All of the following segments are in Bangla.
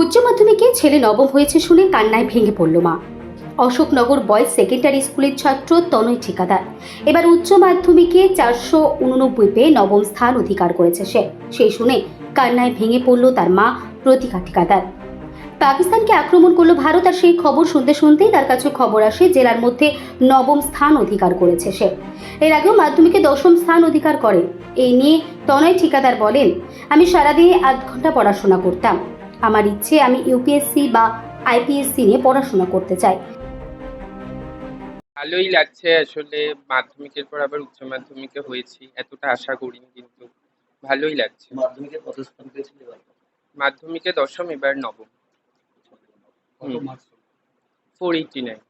উচ্চ মাধ্যমিকে ছেলে নবম হয়েছে শুনে কান্নায় ভেঙে পড়ল মা। অশোকনগর বয়েজ সেকেন্ডারি স্কুলের ছাত্র তনয় ঠিকাদার। এবার উচ্চ মাধ্যমিকে চারশো উননব্বই পেয়ে নবম স্থান অধিকার করেছে সে। সেই শুনে কান্নায় ভেঙে পড়ল তার মা প্রতিকা ঠিকাদার। পাকিস্তানকে আক্রমণ করল ভারত আর সেই খবর শুনতে শুনতেই তার কাছে খবর আসে জেলার মধ্যে নবম স্থান অধিকার করেছে সে। এর আগেও মাধ্যমিকে দশম স্থান অধিকার করে। এই নিয়ে তনয় ঠিকাদার বলেন, আমি সারাদিনে আধ ঘণ্টা পড়াশোনা করতাম। আমার ইচ্ছে আমি ইউপিএসসি বা আইপিএসসি নিয়ে পড়াশোনা করতে চাই। ভালোই লাগছে আসলে মাধ্যমিকের পর আবার উচ্চ মাধ্যমিকে হয়েছি এতটা আশা করিনি কিন্তু ভালোই লাগছে। মাধ্যমিকে কত স্থান পেয়েছিল মাধ্যমিকে দশম এবার নবম। কত মার্কস ফোর এইটি নাইন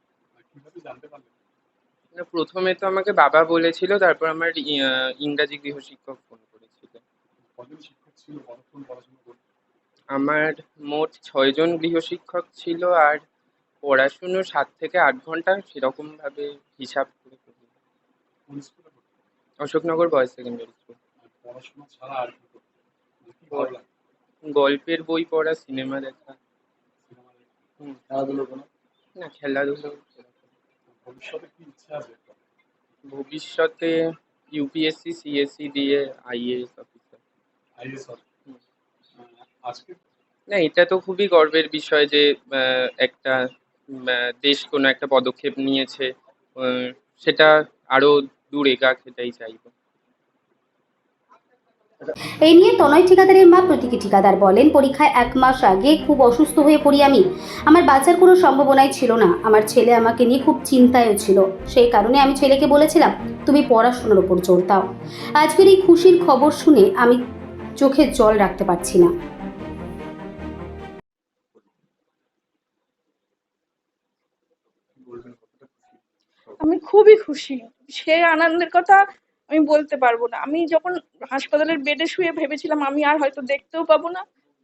কীভাবে জানতে পারলেন প্রথমে তো আমাকে বাবা বলেছিল তারপর আমার ইংরাজি গৃহশিক্ষক ফোন করেছিল কজন শিক্ষক ছিল কতক্ষণ পড়াশোনা করতে আমার মোট ছয়জন গৃহশিক্ষক ছিল আর পড়াশুনো সাত থেকে আট ঘণ্টা সেরকম ভাবে হিসাব করে অশোকনগর বয়েজ সেকেন্ডারি স্কুল। গল্পের বই পড়া সিনেমা দেখা। না খেলাধুলো। ভবিষ্যতে ইউপিএসসি সিএসসি দিয়ে আইএএস অফিসার আজকে না, এটা তো খুবই গর্বের বিষয় যে একটা দেশ কোনো একটা পদক্ষেপ নিয়েছে সেটা আরও দূর এগাক এটাই চাইব। এই নিয়ে তনয় ঠিকাদারের মা প্রতীকী ঠিকাদার বলেন, পরীক্ষায় এক মাস আগে খুব অসুস্থ হয়ে পড়ি আমি। আমার বাঁচার কোনো সম্ভাবনাই ছিল না। আমার ছেলে আমাকে নিয়ে খুব চিন্তায়ও ছিল। সেই কারণে আমি ছেলেকে বলেছিলাম, তুমি পড়াশোনার ওপর জোর দাও। আজকের এই খুশির খবর শুনে আমি চোখে জল রাখতে পারছি না। আমি খুবই খুশি। সেই আনন্দের কথা আমি বলতে পারব না। আমি যখন হাসপাতালের বেডে শুয়ে ভেবেছিলাম আমি আর হয়তো দেখতেও পাবো না।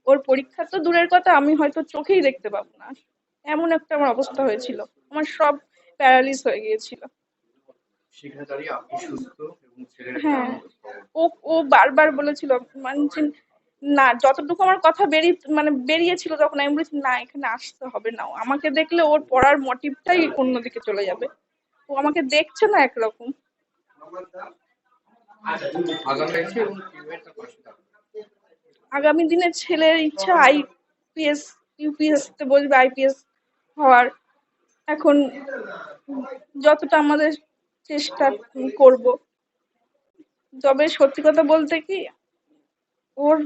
ওর পরীক্ষা তো দূরের কথা আমি হয়তো চোখেই দেখতে পাবো না। এমন একটা আমার অবস্থা হয়েছিল। আমার সব প্যারালিস হয়ে গিয়েছিল। হ্যাঁ। ও ও বারবার বলেছিল মানছেন না যতটুকু আমার কথা বেরিয়ে মানে বেরিয়েছিল তখন আমি বলেছি না এখানে আসতে হবে না। আমাকে দেখলে ওর পড়ার মোটিভটাই অন্যদিকে চলে যাবে। ও আমাকে দেখছে না একরকম। আগামী দিনে ছেলের ইচ্ছা আইপিএস ইউপিএস তে বসবে আইপিএস হওয়ার। এখন যতটা আমাদের চেষ্টা করব। তবে সত্যি কথা বলতে কি ওর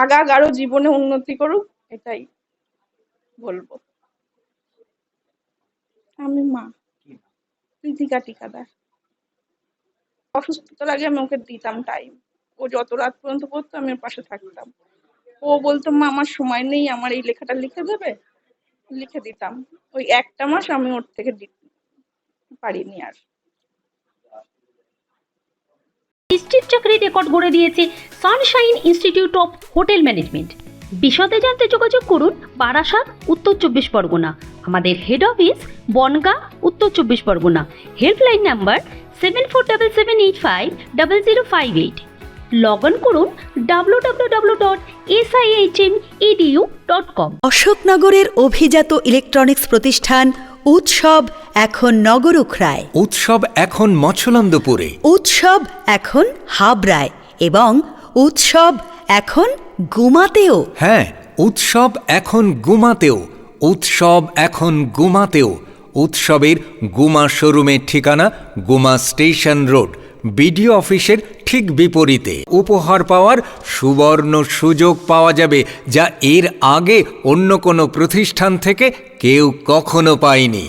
আগাগ আরও জীবনে উন্নতি করুক এটাই বলব। আমি মা। প্রীতিকা টিকাদার অসুস্থতার আগে আমি ওকে দিতাম টাইম ও যত রাত পর্যন্ত পড়তো আমি পাশে থাকতাম। ও বলতো, মা, আমার সময় নেই, আমার এই লেখাটা লিখে দেবে? লিখে দিতাম। ওই একটা মাস আমি ওর থেকে পারিনি আর। নিশ্চিত চাকরি রেকর্ড গড়ে দিয়েছে Sunshine institute of hotel management. বিশদে জানতে যোগাযোগ করুন বারাসাত, উত্তর চব্বিশ পরগনা। আমাদের হেড অফিস বনগা উত্তর চব্বিশ Pargana. Helpline number seven four double seven eight five double zero five eight log on করুন W W W dot S I H M edu dot com অশোকনগরের অভিজাত ইলেকট্রনিক্স প্রতিষ্ঠান উৎসব এখন নগরুখরায় উৎসব এখন মছলন্দপুরে। উৎসব এখন হাবড়ায় এবং উৎসব এখন গুমাতেও। হ্যাঁ উৎসব এখন গুমাতেও। উৎসব এখন গুমাতেও। উৎসবের গুমা শোরুমের ঠিকানা গুমা স্টেশন রোড, বিডিও অফিসের ঠিক বিপরীতে। উপহার পাওয়ার সুবর্ণ সুযোগ পাওয়া যাবে, যা এর আগে অন্য কোনো প্রতিষ্ঠান থেকে কেউ কখনো পায়নি।